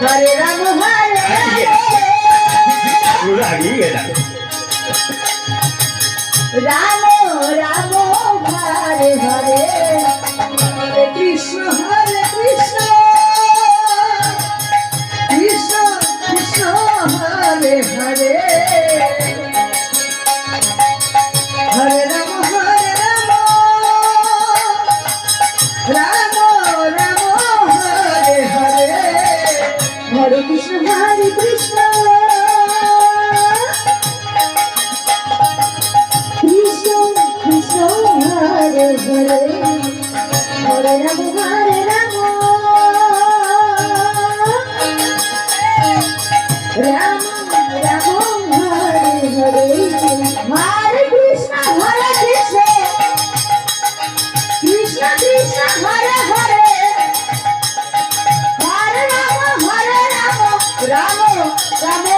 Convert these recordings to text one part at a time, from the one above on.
Hare Ram Hare Ram. Ram Bravo, bravo.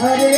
Hare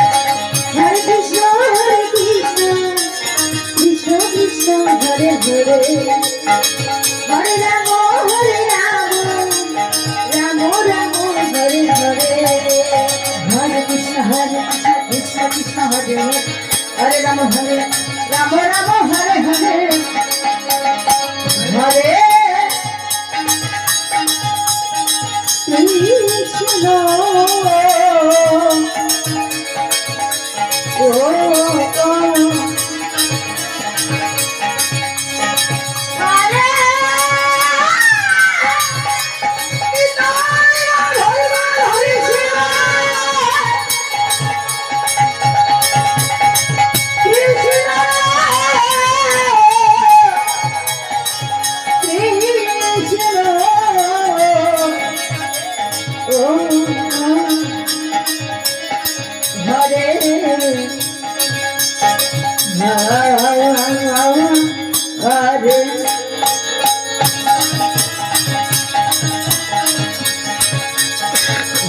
Krishna Hare Hare Hare Ram Hare Ram Ram Hare Hare. Hare.